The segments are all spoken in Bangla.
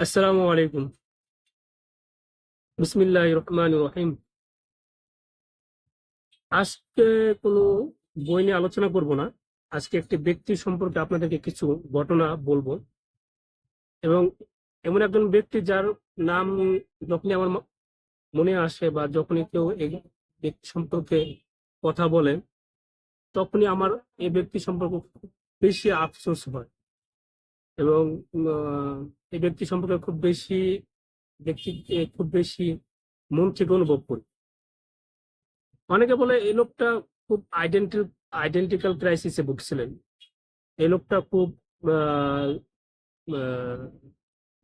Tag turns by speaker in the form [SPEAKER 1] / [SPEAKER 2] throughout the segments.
[SPEAKER 1] আসসালামু আলাইকুম। বিসমিল্লাহ রহমান রহিম। আজকে কোনো বই নিয়ে আলোচনা করব না। আজকে একটি ব্যক্তি সম্পর্কে আপনাদেরকে কিছু ঘটনা বলব। এবং এমন একজন ব্যক্তি যার নাম যখনই আমার মনে আসে বা যখনই কেউ এই ব্যক্তি সম্পর্কে কথা বলে, তখনই আমার এই ব্যক্তি সম্পর্কে বেশি আফসোস হয়। এবং এই ব্যক্তি সম্পর্কে খুব বেশি ব্যক্তিকে খুব বেশি মন থেকে অনুভব করি। অনেকে বলে, এই লোকটা খুব আইডেন্টি আইডেন্টিক্যাল ক্রাইসিসে ভুগছিলেন। এই লোকটা খুব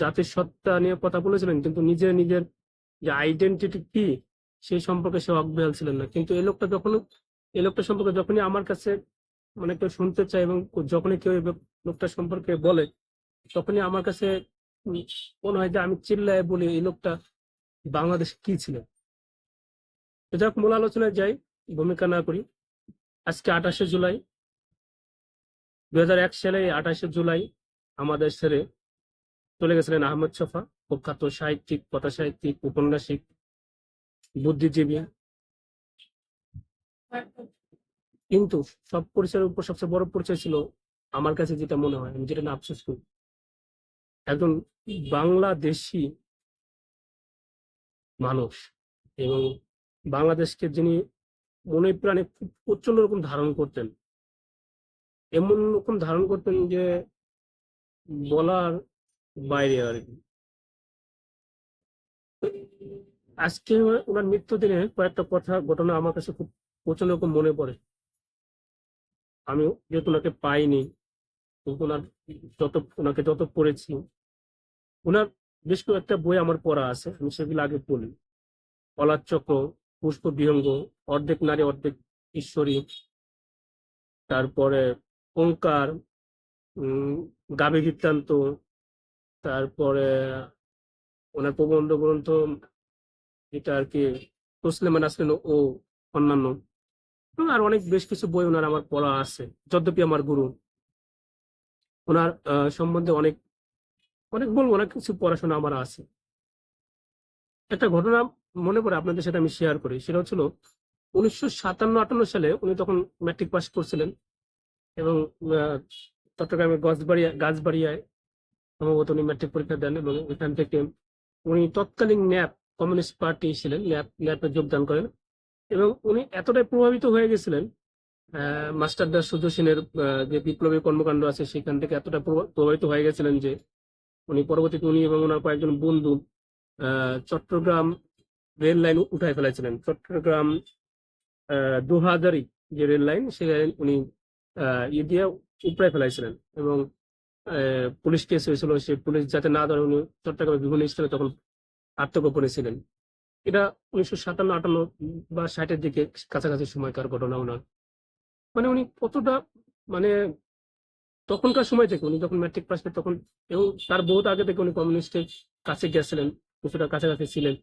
[SPEAKER 1] জাতির সত্তা নিয়ে কথা বলেছিলেন, কিন্তু নিজের নিজের যে আইডেন্টিটি কি, সেই সম্পর্কে সে অজ্ঞান ছিলেন না। কিন্তু এই লোকটা যখন, এই লোকটা সম্পর্কে যখনই আমার কাছে মানে কেউ শুনতে চায় এবং যখনই কেউ লোকটা সম্পর্কে বলে তখনই আমার কাছে মনে হয় যে আমি চিল্লায় বলি, এই লোকটা বাংলাদেশ কি ছিল? তো যাক, মূল আলোচনায় যাই, ভূমিকা না করি। আজকে আঠাশে জুলাই। দুই হাজার এক সালে আঠাশে জুলাই আমাদের ছেড়ে চলে গেছিলেন আহমদ শফা, প্রখ্যাত সাহিত্যিক কথা সাহিত্যিক উপন্যাসিক, বুদ্ধিজীবী। কিন্তু সব পরিচয়ের উপর সবচেয়ে বড় পরিচয় ছিল আমার কাছে যেটা মনে হয়, আমি যেটা না আফসোস করি। একজন বাংলাদেশি মানুষ এবং বাংলাদেশকে যিনি মনে প্রাণে খুব প্রচণ্ড রকম ধারণ করতেন। এমন রকম ধারণ করতেন যে বলার বাইরে আর কি। আজকে ওনার মৃত্যু দিনে কয়েকটা কথা, ঘটনা আমার কাছে খুব প্রচণ্ড রকম মনে পড়ে। আমি যেহেতু ওনাকে পাইনি ওনার যত, ওনাকে যত পড়েছি, ওনার বেশ কয়েকটা বই আমার পড়া আছে, আমি সেগুলো আগে পড়ি। পলার চক্র, পুষ্প বিহঙ্গ, অর্ধেক নারী, অর্ধেক ঈশ্বরী, তারপরে ওঙ্কার গাভী বৃত্তান্ত, তারপরে ওনার প্রবন্ধ গ্রন্থ, এটা আর কি তসলেমান আসলেন ও অন্যান্য। আর অনেক বেশ কিছু বই ওনার আমার পড়া আছে, যদ্যপি আমার গুরু। ওনার সম্বন্ধে অনেক অনেক বলব অনেক কিছু পড়াশোনা আমার আছে। একটা ঘটনা মনে পড়ে আপনাদের সাথে আমি শেয়ার করি। সেটা হচ্ছিল উনিশশো সাতান্ন আটান্ন সালে উনি তখন ম্যাট্রিক পাস করছিলেন এবং আহ, চট্টগ্রামের গাছবাড়িয়া গাছবাড়িয়ায় সম্ভবত উনি ম্যাট্রিক পরীক্ষা দেন এবং এখান থেকে উনি তৎকালীন ন্যাপ কমিউনিস্ট পার্টি ছিলেন ন্যাপ ন্যাপে যোগদান করেন এবং উনি এতটাই প্রভাবিত হয়ে গেছিলেন আহ, মাস্টারদার সূর্য সেনের যে বিপ্লবী কর্মকাণ্ড আছে সেখান থেকে এতটা প্রভা- প্রভাবিত হয়ে গেছিলেন যে উনি পরবর্তীতে উনি এবং ওনার কয়েকজন বন্ধু চট্টগ্রাম রেল লাইন উঠায় ফেলেছিলেন। চট্টগ্রাম দুহাজারি যে রেল লাইন সে উনি ইয়ে দিয়ে উপড়ায় ফেলাইছিলেন এবং পুলিশ কেস হয়েছিল সে পুলিশ যাতে না ধরে উনি চট্টগ্রামের বিভিন্ন স্থানে তখন আত্মগোপনে ছিলেন। এটা উনিশশো সাতান্ন আটান্ন বা ষাটের দিকে কাছাকাছি সময়কার ঘটনা ওনার। মানে উনি কতটা মানে তখনকার সময় থেকে উনি যখন ম্যাট্রিক পাস করেন তখন এবং তার বহুত আগে থেকে উনি কমিউনিস্টের কাছে গেছিলেন, কিছুটা কাছাকাছি ছিলেন।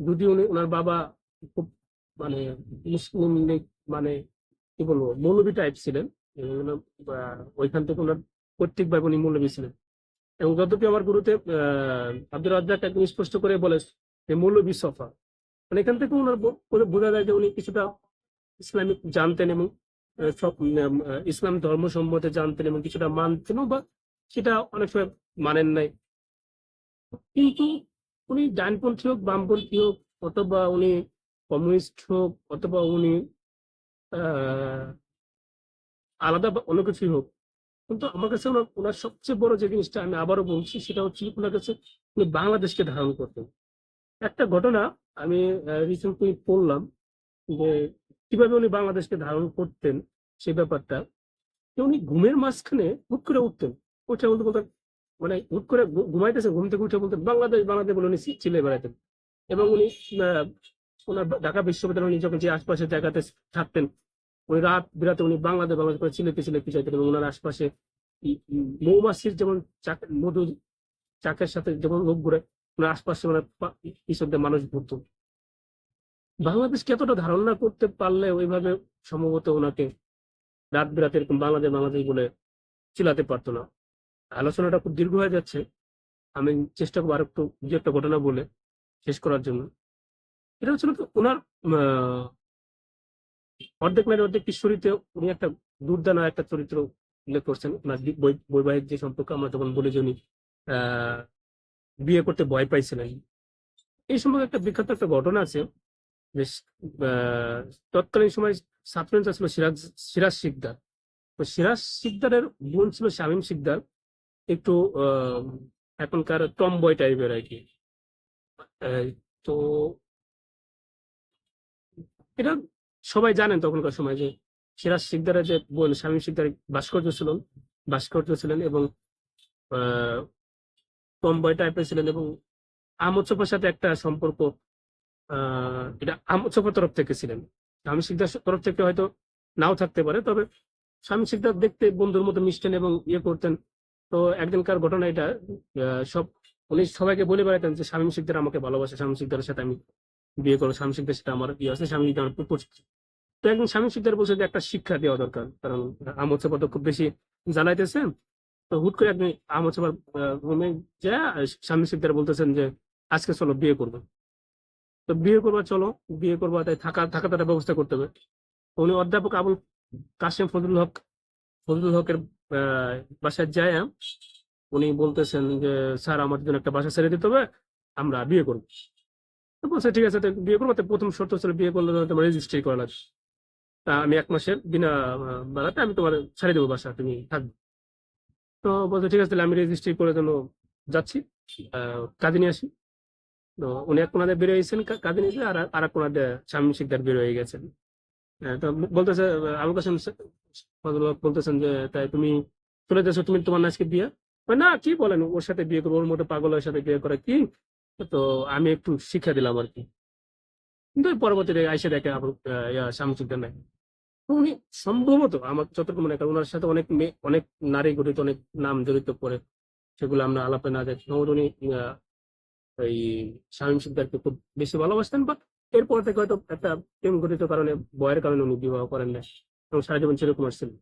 [SPEAKER 1] যদি উনি ওনার বাবা খুব মানে মুসলিম লীগ মানে কি বলব মৌলবী টাইপ ছিলেন ওইখান থেকে ওনার প্রত্যেকবার উনি মৌলবী ছিলেন। এবং যদ্যপি আমার গুরুতে, আহ আব্দুল রাজ্জাক একদম স্পষ্ট করে বলে যে মৌলবী সফা। মানে এখান থেকে ওনার বোঝা যায় যে উনি কিছুটা ইসলামিক জানতেন এবং সব ইসলাম ধর্ম সম্বন্ধে জানতেন এবং কিছুটা মানতেনও বা সেটা অনেক সময় মানেন নাই। কিন্তু উনি ডানপন্থী হোক, বামপন্থী হোক, অথবা উনি কমিউনিস্ট হোক, অথবা উনি আলাদা বা অন্য কিছুই হোক, কিন্তু আমার কাছে ওনার সবচেয়ে বড় যে জিনিসটা আমি আবারও বলছি, সেটা হচ্ছে ওনার কাছে উনি বাংলাদেশকে ধারণ করতেন। একটা ঘটনা আমি রিসেন্টলি পড়লাম যে কীভাবে উনি বাংলাদেশকে ধারণ করতেন সে ব্যাপারটা উনি ঘুমের মাঝখানে হুট করে উঠতেন। উঠে বলতে বলতেন মানে হুট করে ঘুমাইতেছে ঘুম থেকে উঠে বলতেন বাংলাদেশ বাংলাদেশ বলে উনি চি- চিল্লে বেড়াতেন। এবং উনি ওনার ঢাকা বিশ্ববিদ্যালয় উনি যখন যে আশপাশের জায়গাতে থাকতেন উনি রাত বিরাতে উনি বাংলাদেশ বাংলাদেশ করে চিলে পিছিলে পিছাইতেন এবং ওনার আশপাশে মৌমাছির যেমন চাক, মধু চাকের সাথে যেমন লোক ঘুরে, ওনার আশপাশে মানে দিয়ে মানুষ ঘুরতো। বাংলাদেশকে এতটা ধারণা করতে পারলে ওইভাবে সম্ভবত ওনাকে রাত বিরাতে এরকম বাংলাদেশ বাংলাদেশ বলে চিলাতে পারতো না। আলোচনাটা খুব দীর্ঘ হয়ে যাচ্ছে। আমি চেষ্টা করব আর একটু দু একটা ঘটনা বলে শেষ করার জন্য। এটা হচ্ছিল তো ওনার অর্ধেক মেয়ের অর্ধেক কিশোরীতে উনি একটা দুর্দান্ত একটা চরিত্র উল্লেখ করছেন। ওনার বৈবাহিক যে সম্পর্ক আমরা তখন বলি উনি আহ, বিয়ে করতে ভয় পাইছিলেন। এই সম্পর্কে একটা বিখ্যাত একটা ঘটনা আছে। আহ, তৎকালীন সময় ছাত্রনেতা ছিল সিরাজ সিরাজ শিকদার। তো সিরাজ শিকদারের বোন ছিল শামীম শিকদার। একটু এখনকার টম বয় টাইপের আর কি। তো এটা সবাই জানেন তখনকার সময় যে সিরাজ শিকদারের যে বোন শামীম শিকদার ভাস্কর্য ছিলেন ভাস্কর্য ছিলেন এবং টম বয় টাইপের ছিলেন এবং আমোদ চোপার সাথে একটা সম্পর্ক এটা আমোদ তরফ থেকে ছিলেন। স্বামী শিকদার তরফ থেকে হয়তো নাও থাকতে পারে, তবে স্বামী শিকদার দেখতে বন্ধুর মতো মিশতেন এবং ইয়ে করতেন। তো একদিনকার ঘটনা এটা সব উনি সবাইকে বলে বেড়াতেন যে স্বামী শিকদার আমাকে ভালোবাসে, স্বামী শিকদারের সাথে আমি বিয়ে করব, স্বামী শিকদার সাথে আমার বিয়ে আছে, স্বামী শিকদার আমার প্রপোজ তো একদিন স্বামী শিকদার বলছে যে একটা শিক্ষা দেওয়া দরকার, কারণ চোপা তো খুব বেশি জ্বালাইতেছে। তো হুট করে একদিন আমোদ রুমে যা স্বামী শিকদার বলতেছেন যে আজকে চলো বিয়ে করব। তো বিয়ে করবা, চলো। বিয়ে করবা, তাই থাকা থাকা তার ব্যবস্থা করতে হবে। উনি অধ্যাপক আবুল কাশেম ফজলুল হক, ফজলুল হকের বাসায় যায় উনি বলতেছেন যে, স্যার আমার জন্য একটা বাসা ছেড়ে দিতে হবে, আমরা বিয়ে করব। বলছে, ঠিক আছে বিয়ে করব। প্রথম শর্ত ছিল বিয়ে করলে তোমার রেজিস্ট্রি করা লাগবে। তা আমি এক মাসের বিনা বেলাতে আমি তোমার ছেড়ে দেবো বাসা, তুমি থাকবে। তো বলছে, ঠিক আছে, তাহলে আমি রেজিস্ট্রি করে জন্য যাচ্ছি কাজে নিয়ে আসি। তো উনি এক কোনাতে বেরিয়ে গেছেন কা- কাজে আর আর এক কোনাতে স্বামী শিকদার বের হয়ে গেছেন। আহ, তো বলতেছে আবুল কাসেম বলতেছেন যে তাই তুমি চলে যাচ্ছ তুমি তোমার না আজকে বিয়ে না কি বলেন ওর সাথে বিয়ে করব ওর মতো পাগলের সাথে বিয়ে করে কি? তো আমি একটু শিক্ষা দিলাম আর কি। কিন্তু পরবর্তীতে আইসে দেখে আবুল স্বামী শিকদার নাই। উনি সম্ভবত আমার যতটুকু মনে করেন ওনার সাথে অনেক মেয়ে অনেক নারী গঠিত অনেক নাম জড়িত পড়ে সেগুলো আমরা আলাপে না দেখি উনি এই শামীম শিকদারকে খুব বেশি ভালোবাসতেন বা এরপর থেকে হয়তো একটা প্রেম ঘটিত কারণে বয়ের কারণে উনি বিবাহ করেন না এবং সারা জীবন সেরকম আসছিলেন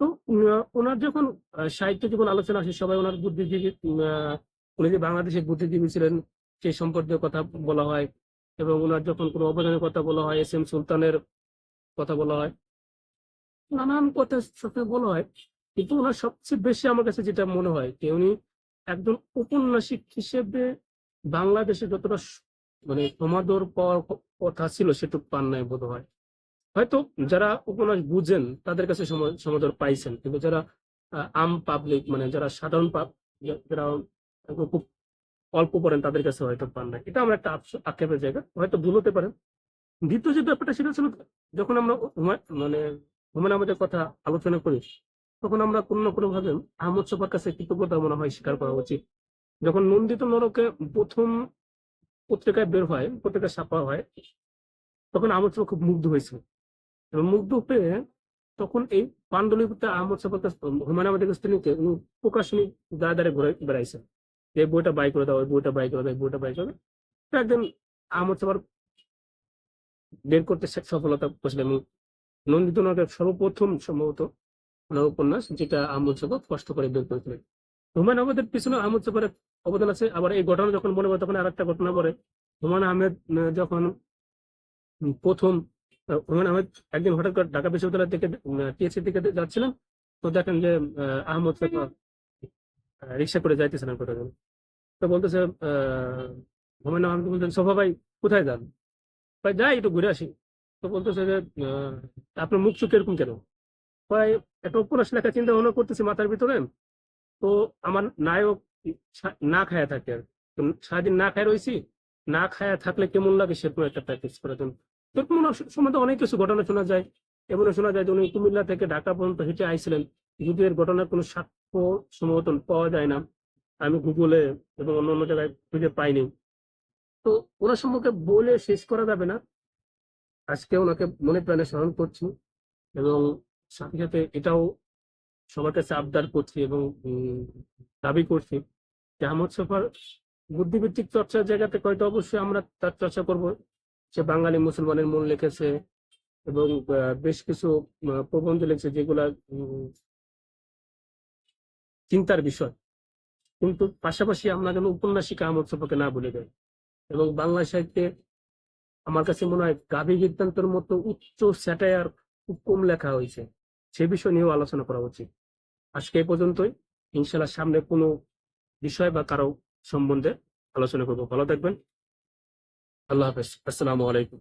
[SPEAKER 1] তো ওনার যখন সাহিত্য যখন আলোচনা আসে, সবাই ওনার বুদ্ধিজীবী উনি যে বাংলাদেশের বুদ্ধিজীবী ছিলেন সেই সম্পর্কে কথা বলা হয় এবং ওনার যখন কোনো অবদানের কথা বলা হয়, এস এম সুলতানের কথা বলা হয়, নানান কথা সাথে বলা হয়। কিন্তু ওনার সবচেয়ে বেশি আমার কাছে যেটা মনে হয় যে উনি একজন ঔপন্যাসিক হিসেবে বাংলাদেশে যতটা মানে সমাদর পাওয়ার কথা ছিল সেটুকু পান নাই বোধ হয় হয়তো যারা উপন্যাস বুঝেন তাদের কাছে সম- সমাদর পাইছেন, কিন্তু যারা আম পাবলিক মানে যারা সাধারণ যারা খুব অল্প পড়েন তাদের কাছে হয়তো পান না এটা আমার একটা আক্ষেপের জায়গা, হয়তো ভুল হতে পারেন দ্বিতীয় যে ব্যাপারটা সেটা ছিল যখন আমরা মানে হুমায়ুন আমাদের কথা আলোচনা করি, তখন আমরা কোনো না কোনো ভাবে আহমদ সোফার কাছে কৃতজ্ঞতা মনে হয় স্বীকার করা উচিত। যখন নন্দিত নরকে প্রথম পত্রিকায় বের হয় পত্রিকা ছাপা হয়, তখন আহমদ সোফা খুব মুগ্ধ হয়েছিল এবং মুগ্ধ হয়ে তখন এই পাণ্ডুলিপিতে আহমদ সোফার কাছে হুমায়ুন আহমেদের কাছ থেকে প্রকাশনী দ্বারা দ্বারা ঘুরে বেড়াইছেন। যে বইটা বাই করে দাও বইটা বাই করে দাও বইটা বাই করে দাও। একদিন আহমদ সোফার বের করতে সফলতা পেয়েছিলেন এবং নন্দিত নরকের সর্বপ্রথম সম্ভবত উপন্যাস যেটা আহমদ সফর কষ্ট করে বের করেছিলেন। হুমায়ুন আহমেদের পিছনে আহমদ সফরের অবদান আছে। আবার এই ঘটনা যখন মনে পড়ে তখন আর একটা ঘটনা পড়ে হুমায়ুন আহমেদ যখন প্রথম হুমায়ুন আহমেদ একদিন হঠাৎ করে ঢাকা বিশ্ববিদ্যালয় থেকে টিএসসি থেকে যাচ্ছিলেন। তো দেখেন যে আহ, আহমদ রিক্সা করে যাইতেছিলেন কোথাও। তো বলতেছে আহ, হুমায়ুন আহমেদ বলতেন সোফা ভাই কোথায় যান? ভাই যাই একটু ঘুরে আসি। তো বলতেছে যে আপনার মুখ চুখ এরকম কেন? প্রায় একটা উপন্যাস লেখা চিন্তা ভাবনা করতেছি মাথার ভিতরে। তো আমার নায়ক না খায়া থাকে আর। সারাদিন না খায় রয়েছি না খায়া থাকলে কেমন লাগে সেরকম একটা প্র্যাকটিস করার জন্য। এরকম সম্বন্ধে অনেক কিছু ঘটনা শোনা যায়। এবং শোনা যায় যে উনি কুমিল্লা থেকে ঢাকা পর্যন্ত হেঁটে আইছিলেন। যদিও এর ঘটনার কোনো সাক্ষ্য সম্ভবত পাওয়া যায় না। আমি গুগলে এবং অন্য অন্য জায়গায় খুঁজে পাইনি। তো ওনার সম্পর্কে বলে শেষ করা যাবে না। আজকে ওনাকে মনে প্রাণে স্মরণ করছি এবং সাথে সাথে এটাও সবার কাছে আবদার করছি এবং দাবি করছি। যে আহমদ সফার বুদ্ধিভিত্তিক চর্চার জায়গাতে হয়তো অবশ্যই আমরা তার চর্চা করব। সে বাঙালি মুসলমানের মন লিখেছে এবং বেশ কিছু প্রবন্ধ লিখেছে যেগুলা চিন্তার বিষয়। কিন্তু পাশাপাশি আমরা যেন উপন্যাসিকা আমল সম্পর্কে না ভুলে যাই। এবং বাংলা সাহিত্যে আমার কাছে মনে হয় গাভী বৃত্তান্তের মতো উচ্চ স্যাটায়ার খুব কম লেখা হয়েছে। সে বিষয় নিয়েও আলোচনা করা উচিত। আজকে এই পর্যন্তই। ইনশাল্লাহ সামনে কোনো বিষয় বা কারও সম্বন্ধে আলোচনা করব। ভালো থাকবেন। আল্লাহ হাফেজ। আসসালামু আলাইকুম।